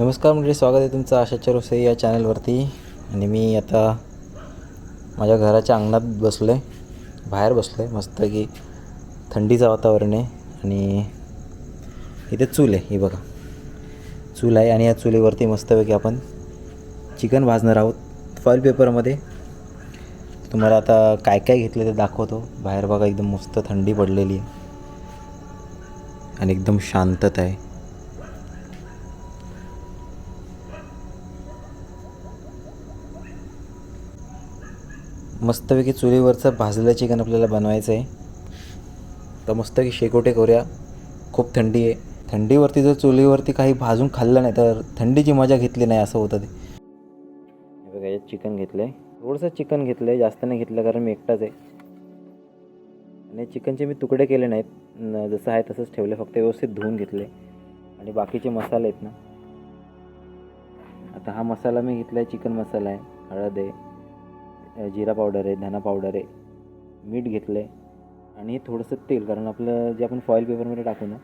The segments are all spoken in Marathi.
नमस्कार म्हणजे स्वागत आहे तुमचं आशाच्या रोसई या चॅनलवरती. आणि मी आता माझ्या घराच्या अंगणात बसलो आहे बाहेर बसलो आहे मस्त की थंडीचं वातावरण आहे आणि इथे चूल आहे ही बघा. चूल आहे आणि या चुलीवरती मस्तपैकी आपण चिकन भाजणार आहोत. फॉईल पेपरमध्ये तुम्हाला आता काय काय घेतलं ते दाखवतो. बाहेर बघा एकदम मस्त थंडी पडलेली आहे. आणि एकदम शांतता आहे. मस्तपैकी चुलीवरचं भाजलेलं चिकन आपल्याला बनवायचं आहे. तर मस्तपैकी शेकोटे करूया. खूप थंडी आहे. थंडीवरती जर चुलीवरती काही भाजून खाल्लं नाही तर थंडीची मजा घेतली नाही असं होतं ते. हे बघा यात चिकन घेतलं आहे थोडंसं चिकन घेतलं आहे जास्त नाही घेतलं कारण मी एकटाच आहे. आणि चिकनचे मी तुकडे केले नाहीत. जसं आहे तसंच ठेवले फक्त व्यवस्थित धुवून घेतले. आणि बाकीचे मसाले आहेत ना. आता हा मसाला मी घेतला आहे चिकन मसाला आहे. हळद आहे. जिरा पावडर आहे धना पावडर आहे मीठ घेतलं आहे आणि थोडंसं तेल कारण आपलं जे आपण फॉईल पेपरमध्ये टाकू ना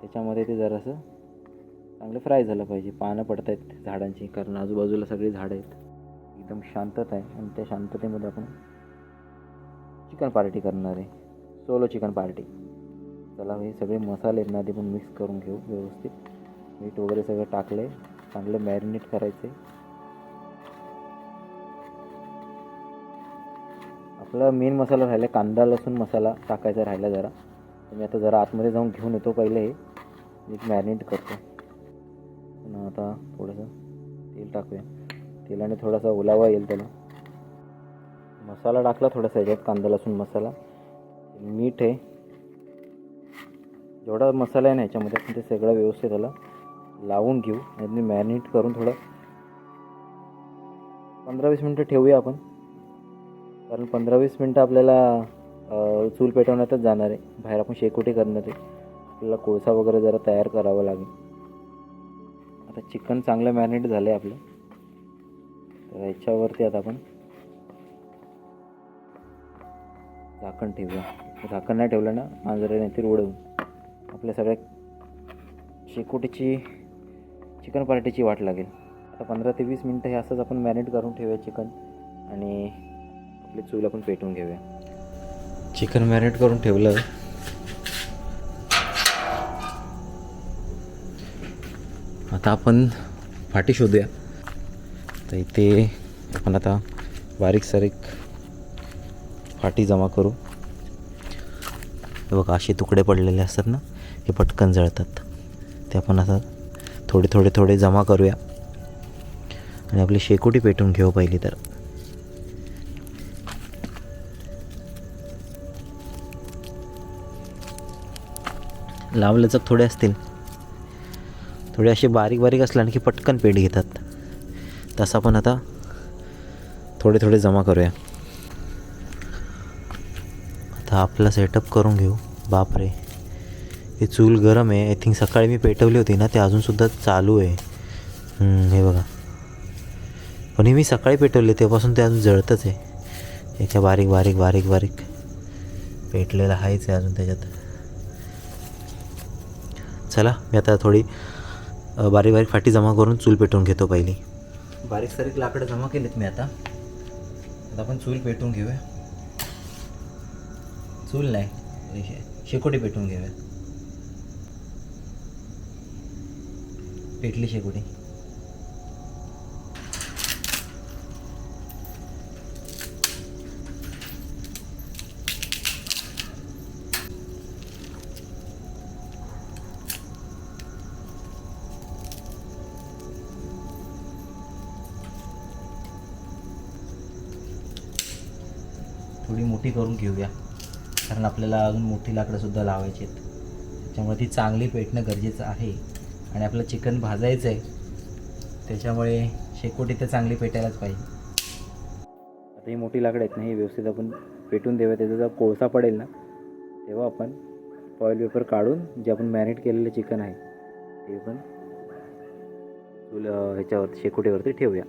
त्याच्यामध्ये ते जरासं चांगलं फ्राय झालं पाहिजे. पानं पडत आहेत झाडांची कारण आजूबाजूला सगळी झाडं आहेत. एकदम शांतता आहे आणि त्या शांततेमध्ये आपण चिकन पार्टी करणार आहे. सोलो चिकन पार्टी चला हे सगळे मसाले आहेत ना ते पण मिक्स करून घेऊ व्यवस्थित. मीठ वगैरे सगळं टाकलं आहे चांगलं मॅरिनेट करायचं आहे आपला मेन मसाला राहिला कांदा लसूण मसाला टाकायचा राहिला जरा. तर मी आता जरा आतमध्ये जाऊन घेऊन येतो पहिले. हे एक मॅरिनेट करतो. पुन्हा आता थोडंसं तेल टाकूया. तेलाने थोडासा ओलावा येईल त्याला. मसाला टाकला थोडासा याच्यात कांदा लसूण मसाला. मीठ आहे. जेवढा मसाला आहे ना याच्यामध्ये आपण ते सगळं व्यवस्थित त्याला लावून घेऊ. आणि मॅरिनेट करून थोडं पंधरा वीस मिनटं ठेवूया आपण. कारण पंधरा वीस मिनटं आपल्याला चूल पेटवण्यातच जाणार आहे. बाहेर आपण शेकोटी करणार आहे. आपल्याला कोळसा वगैरे जरा तयार करावा लागेल. आता चिकन चांगलं मॅरिनेट झालं आहे आपलं. तर याच्यावरती आता आपण झाकण ठेवूया. झाकण नाही ठेवलं ना मांजरे नाहीतर उडवून. आपल्या सगळ्या शेकोटीची चिकन पार्टीची वाट लागेल. आता पंधरा ते वीस मिनटं हे असंच आपण मॅरिनेट करून ठेवूया चिकन. आणि आपली चूल आपण पेटवून घेऊया. चिकन मॅरिनेट करून ठेवलं. आता आपण फाटी शोधूया. तर इथे आपण आता बारीक सारीक फाटी जमा करू. हे बघा असे तुकडे पडलेले असतात ना हे पटकन जळतात. ते आपण आता थोडे थोडे थोडे जमा करूया. आणि आपली शेकोटी पेटून घेऊ पहिली तर. लावलचक थोडे असतील. थोडे असे बारीक बारीक असले की पटकन पेट घेतात. तसं आपण आता थोडे थोडे जमा करूया. आता आपला सेटअप करून घेऊ. बापरे. हे चूल गरम आहे. आय थिंक सकाळी मी पेटवली होती ना ते अजूनसुद्धा चालू आहे. हे बघा. पण हे मी सकाळी पेटवले तेव्हापासून ते अजून जळतच आहे. एका बारीक बारीक बारीक बारीक. पेटलेलं आहेच आहे अजून त्याच्यात. चला मी आता थोडी बारीक बारीक फाटी जमा करून चूल पेटवून घेतो पहिली. बारीक सारीक लाकडं जमा केलीत मी आता. आता आपण चूल पेटवून घेऊया. चूल नाही शेकोटी पेटवून घेऊया. पेटली शेकोटी. थोडी मोठी करून घेऊया. कारण आपल्याला अजून मोठी लाकडंसुद्धा लावायची आहेत. त्याच्यामुळे ती चांगली पेटणं गरजेचं आहे. आणि आपलं चिकन भाजायचं आहे. त्याच्यामुळे शेकोटी तर चांगली पेटायलाच पाहिजे. आता ही मोठी लाकडं आहेत ना ही व्यवस्थित आपण पेटून देऊया. त्याचा जर कोळसा पडेल ना तेव्हा आपण फॉईल पेपर काढून जे आपण मॅरिनेट केलेलं चिकन आहे ते पण ह्याच्यावरती शेकोटीवरती ठेवूया.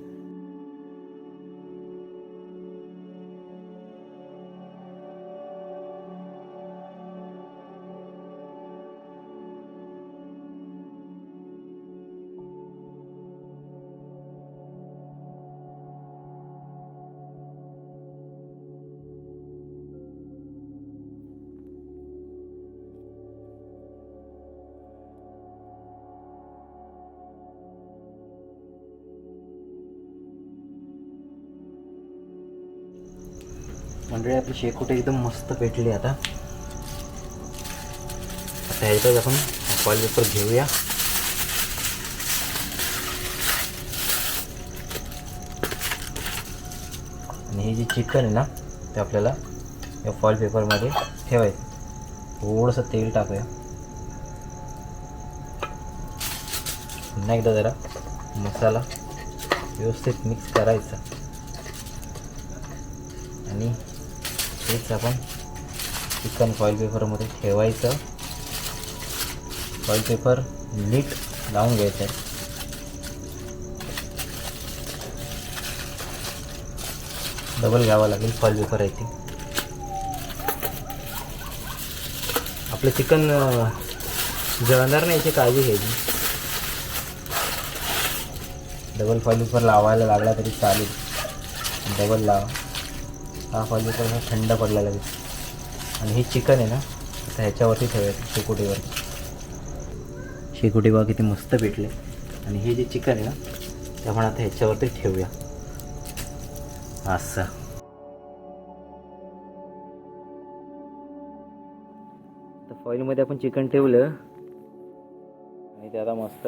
मंडळी आपली शेकोटी एकदम मस्त पेटली आता. आता ह्याच्यात आपण फॉईल पेपर घेऊया. आणि हे जे चिकन आहे ना ते आपल्याला या फॉईल पेपरमध्ये ठेवायचं थोडंसं तेल टाकूया. पुन्हा एकदा जरा मसाला व्यवस्थित मिक्स करायचा. आणि हेच आपण चिकन फॉईल पेपरमध्ये ठेवायचं. फॉईल पेपर नीट लावून घ्यायचं. आहे डबल घ्यावा लागेल फॉईल पेपर आहे ते. आपलं चिकन जळणार नाही याची काळजी घ्यायची. डबल फॉईल पेपर लावायला लागला तरी चालेल. डबल लावा. हा फॉईल थंड पडला लागेल आणि हे चिकन आहे ना आता ह्याच्यावरती ठेवायचं शेकोटीवर. शेकोटी बघा किती मस्त भेटले. आणि हे जे चिकन आहे ना ते आपण आता ह्याच्यावरती ठेवूया. असं. तर फॉईलमध्ये आपण चिकन ठेवलं. आणि ते आता मस्त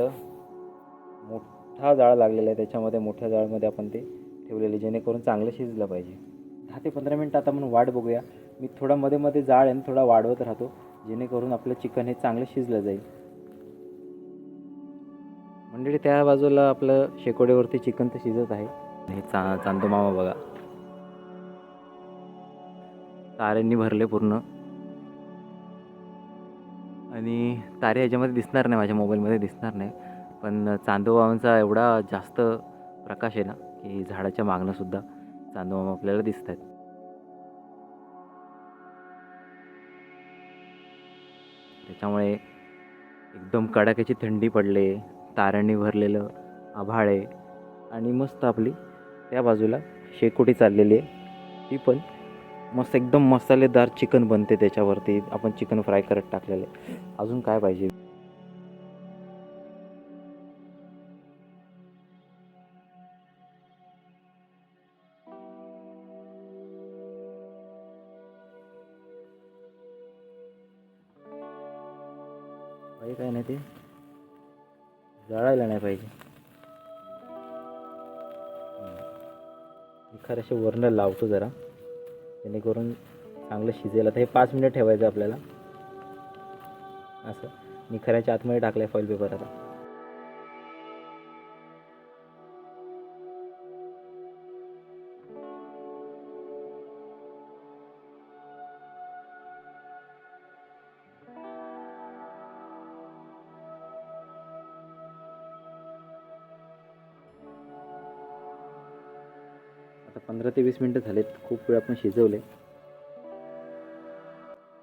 मोठा जाळ लागलेला आहे त्याच्यामध्ये मोठ्या जाळमध्ये आपण ते ठेवलेले जेणेकरून चांगलं शिजलं पाहिजे. दहा ते पंधरा मिनटं आता म्हणून वाट बघूया. मी थोडा मध्ये मध्ये जाळ आहे थोडा वाढवत राहतो जेणेकरून आपलं चिकन हे चांगलं शिजलं जाईल. मंडळी त्या बाजूला आपलं शेकोडीवरती चिकन तर शिजत आहे. हे चा चांदो मामा बघा. ताऱ्यांनी भरले पूर्ण. आणि तारे ह्याच्यामध्ये दिसणार नाही माझ्या मोबाईलमध्ये दिसणार नाही. पण चांदोबाबांचा एवढा जास्त प्रकाश आहे ना की झाडाच्या मागणंसुद्धा चांदोमामा आपल्याला दिसत आहेत त्याच्यामुळे एकदम कडाक्याची थंडी पडले ताऱ्यांनी भरलेलं आभाळ आहे आणि मस्त आपली त्या बाजूला शेकोटी चाललेली आहे. ती पण मस्त एकदम मसालेदार चिकन बनते त्याच्यावरती. आपण चिकन फ्राय करत टाकलेलं आहे. अजून काय पाहिजे? नाही पाहिजे. खरंशे वरणं लावतो जरा. जेणेकरून चांगलं शिजेल. आता हे पाच मिनिट ठेवायचं आपल्याला. असं. निखऱ्याच्या आतमध्ये टाकलं आहे फॉईल पेपर आता. आता पंधरा ते वीस मिनटं झालेत. खूप वेळ आपण शिजवले.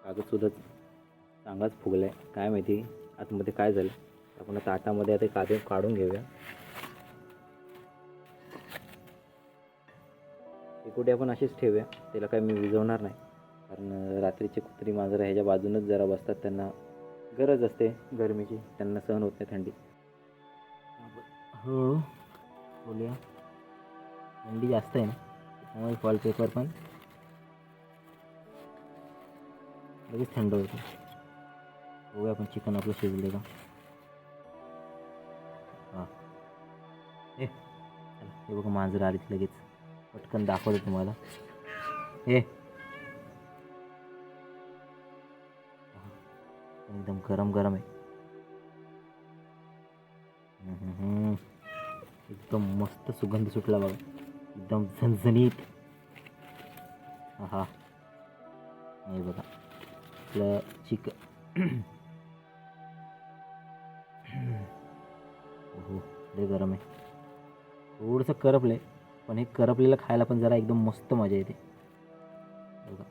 कागदसुद्धा चांगलाच फुगला आहे काय माहिती आतमध्ये काय झालं. आपण आता ताटामध्ये आता काढून काढून घेऊया. कुठे आपण अशीच ठेवूया. त्याला काय मी विजवणार नाही. कारण रात्रीचे कुत्री मांजरं ह्याच्या बाजूनच जरा बसतात. त्यांना गरज असते गरमीची. त्यांना सहन होत नाही थंडी. हळूहळू बोलूया. थंडी जास्त आहे ना त्यामुळे वॉलपेपर पण लगेच थंड होतं. बघूया आपण चिकन आपलं शिजले का? हां. ए हे बघा मांजरं आलीत लगेच. पटकन दाखवतो तुम्हाला. हे एकदम गरम गरम आहे. एकदम मस्त सुगंध सुटला बघा. एकदम झणझणीत. हा नाही बघा. आपलं चिक हो लय गरम आहे. थोडंसं करपलं आहे पण हे करपलेलं खायला पण जरा एकदम मस्त मजा येते. बघा.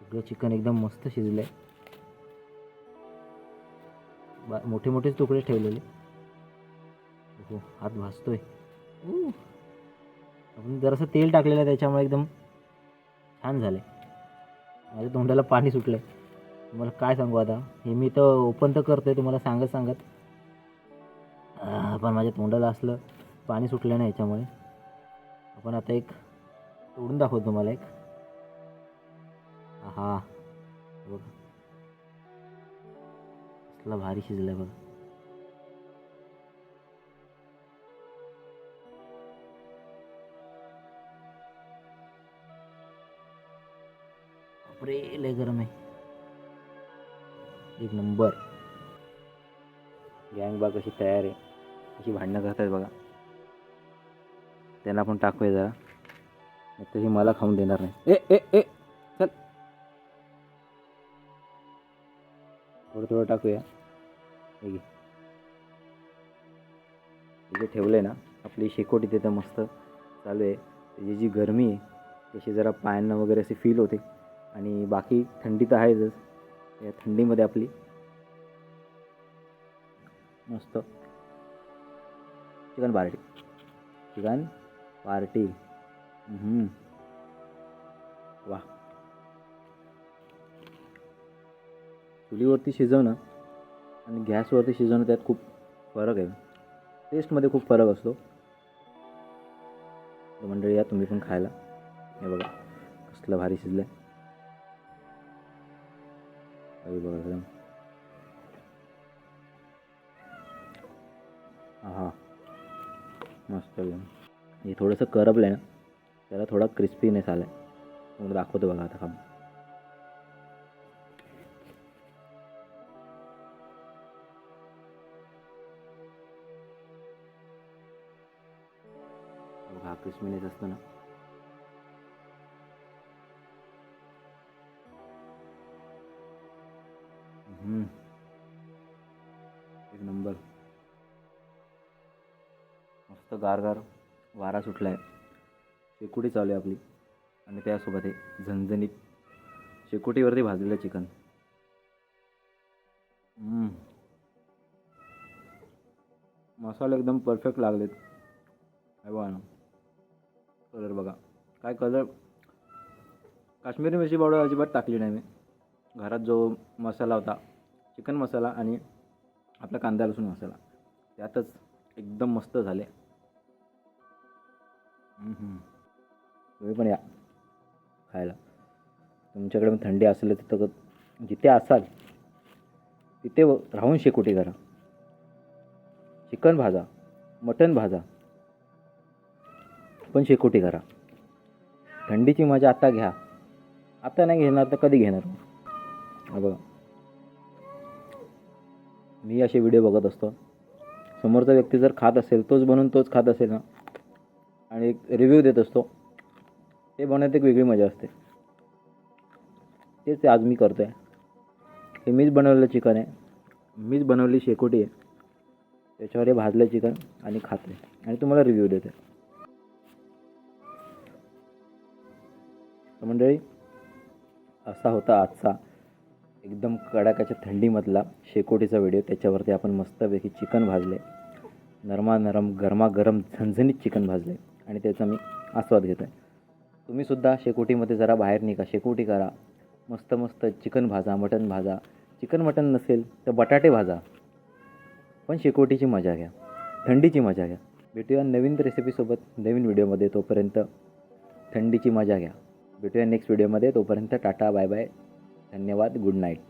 सगळं चिकन एकदम मस्त शिजलं आहे बा मोठे मोठेच तुकडे ठेवलेले. हो हात भासतोय. आपण जरासं तेल टाकलेलं आहे त्याच्यामुळे एकदम छान झालं आहे माझ्या तोंडाला पाणी सुटलं आहे तुम्हाला काय सांगू आता? हे मी तर ओपन तर करतोय तुम्हाला सांगत सांगत. पण माझ्या तोंडाला असलं पाणी सुटलं नाही याच्यामुळे. आपण आता एक तोडून दाखवतो तुम्हाला एक. हा कसला भारी शिजलाय बघा. बापरे लय गरम आहे. एक नंबर. गँग बाग अशी तयार आहे. अशी भांडणं करतायत बघा. त्यांना पण टाकूया जरा. नाही तर ही मला खाऊन देणार नाही. ए ए ए चल. थोडं थोडं टाकूया. हे. घे. हे जे ठेवलं आहे ना आपली शेकोटी तिथं मस्त चालू आहे. त्याची जी गरमी आहे त्याची जरा पायांना वगैरे असे फील होते. आणि बाकी थंडी तर आहेच. या थंडीमध्ये आपली मस्त चिकन पार्टी. Chicken party. वा चुलीवरती शिजवणं आणि गॅसवरती शिजवणं त्यात खूप फरक आहे. टेस्टमध्ये खूप फरक असतो. तर मंडळी या तुम्ही पण खायला. हे बघा कसलं भारी शिजलं आहे बघा एकदम हा मस्त एकदम. हे थोडंसं करपलं आहे ना त्याला थोडा क्रिस्पीनेस आला आहे तुम्हाला दाखवतो बघा आता खाऊन. बघा हा क्रिस्पीनेस असतो ना. एक नंबर. मस्त गारगार वारा सुटला आहे शेकोटी चालू आहे आपली. आणि त्यासोबत हे झणझणीत शेकोटीवरती भाजलेलं चिकन. मसाले एकदम परफेक्ट लागलेत. आहे बघा ना. कलर बघा. काय कलर? काश्मीरी मिरची पावडर अजिबात टाकली नाही मी. घरात जो मसाला होता चिकन मसाला आणि आपला कांदा लसूण मसाला त्यातच एकदम मस्त झाले. तुम्ही पण या खायला. तुमच्याकडे पण थंडी असेल तिथं जिथे असाल तिथे राहून शेकोटी करा. चिकन भाजा मटन भाजा पण शेकोटी करा. थंडीची मजा आत्ता घ्या. आत्ता नाही घेणार तर कधी घेणार? बघा. मी असे व्हिडिओ बघत असतो. समोरचा व्यक्ती जर खात असेल तोच बनवून तोच खात असेल ना आणि एक रिव्ह्यू देत असतो ते बनवण्यात एक वेगळी मजा असते. तेच आज मी करतो आहे हे मीच बनवलेलं चिकन आहे. मीच बनवली शेकोटी आहे. त्याच्यावर हे भाजलं चिकन आणि खाते आहे आणि तुम्हाला रिव्ह्यू देते तर मंडळी असा होता आजचा एकदम कडाक्याच्या थंडीमधला शेकोटीचा व्हिडिओ. त्याच्यावरती आपण मस्तपैकी चिकन भाजले. नरमा नरम गरमागरम झणझणीत चिकन भाजले. आणि त्याचा मी आस्वाद घेतो आहे तुम्हीसुद्धा शेकोटीमध्ये जरा बाहेर निघा शेकोटी करा. मस्त मस्त चिकन भाजा मटन भाजा. चिकन मटन नसेल तर बटाटे भाजा. पण शेकोटीची मजा घ्या. थंडीची मजा घ्या. भेटूया नवीन रेसिपीसोबत नवीन व्हिडिओमध्ये. तोपर्यंत थंडीची मजा घ्या. भेटूया नेक्स्ट व्हिडिओमध्ये तोपर्यंत टाटा बाय बाय धन्यवाद. Good night